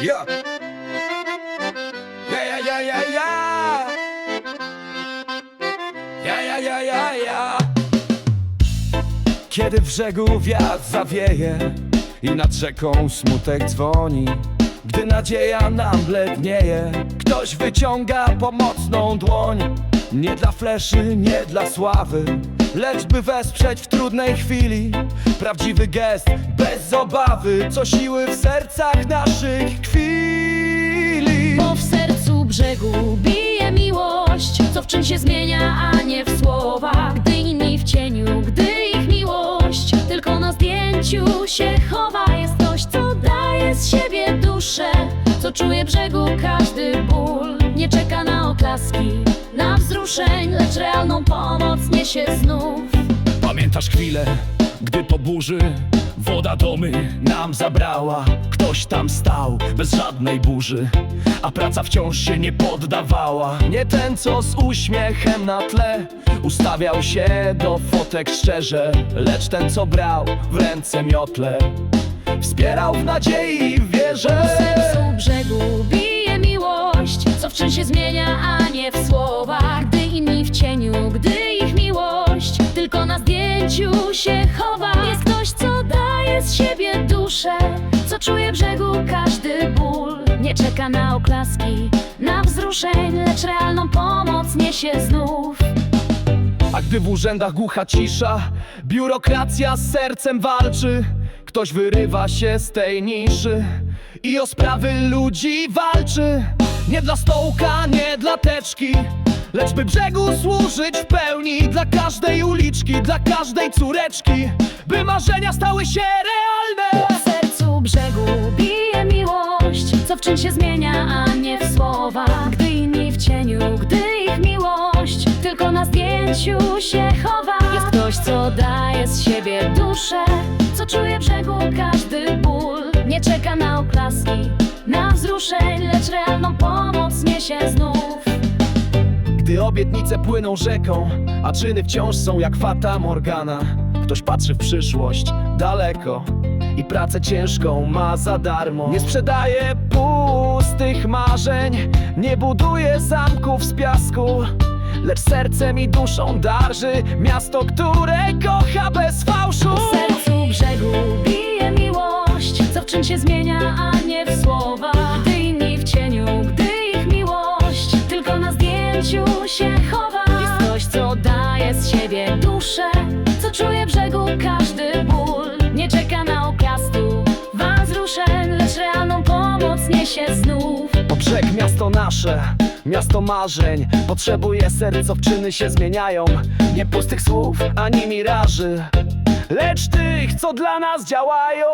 Yeah. Kiedy w brzegu wiatr zawieje i nad rzeką smutek dzwoni, gdy nadzieja nam blednieje, ktoś wyciąga pomocną dłoń. Nie dla fleszy, nie dla sławy, lecz by wesprzeć w trudnej chwili. Prawdziwy gest, bez obawy, co siły w sercach naszych kwili. Bo w sercu brzegu bije miłość Co w czyn się zmienia, a nie w słowach. Gdy inni w cieniu, gdy ich miłość Tylko na zdjęciu się chowa. Jest coś, co daje z siebie duszę Co czuje brzegu każdy ból. Nie czeka na oklaski, na wzruszeń Lecz realną pomoc niesie znów. Pamiętasz chwilę, gdy po burzy woda domy nam zabrała? Ktoś tam stał bez żadnej burzy, a praca wciąż się nie poddawała. Nie ten, co z uśmiechem na tle ustawiał się do fotek szczerze, lecz ten, co brał w ręce miotle, wspierał w nadziei i w wierze. sercu brzegu bije miłość Co w czyn się zmienia, a nie w słowach Gdy inni w cieniu, gdy ich miłość Tylko na zdjęciu się chowa Jest ktoś, co daje z siebie duszę Co czuje brzegu każdy ból Nie czeka na oklaski, na wzruszeń Lecz realną pomoc niesie znów A gdy w urzędach głucha cisza, biurokracja z sercem walczy. Ktoś wyrywa się z tej niszy i o sprawy ludzi walczy. Nie dla stołka, nie dla teczki, lecz by brzegu służyć w pełni. Dla każdej uliczki, dla każdej córeczki, by marzenia stały się realne. W sercu brzegu bije miłość Co w czyn się zmienia, a nie w słowach Gdy inni w cieniu, gdy ich miłość Tylko na zdjęciu się chowa Jest ktoś, co daje z siebie duszę Co czuje brzegu każdy ból Nie czeka na oklaski, na wzruszeń Lecz realną pomoc niesie znów Gdy obietnice płyną rzeką, a czyny wciąż są jak fata Morgana. Ktoś patrzy w przyszłość daleko i pracę ciężką ma za darmo. Nie sprzedaje pustych marzeń, nie buduje zamków z piasku, lecz sercem i duszą darży miasto, które kocha bez fałszu. W sercu brzegu bije miłość Co w czyn się zmienia, a każdy ból Nie czeka na oklastu wzruszeń Lecz realną pomoc niesie znów. To miasto nasze, miasto marzeń. Potrzebuje serc, czyny się zmieniają. Nie pustych słów, ani miraży. Lecz tych, co dla nas działają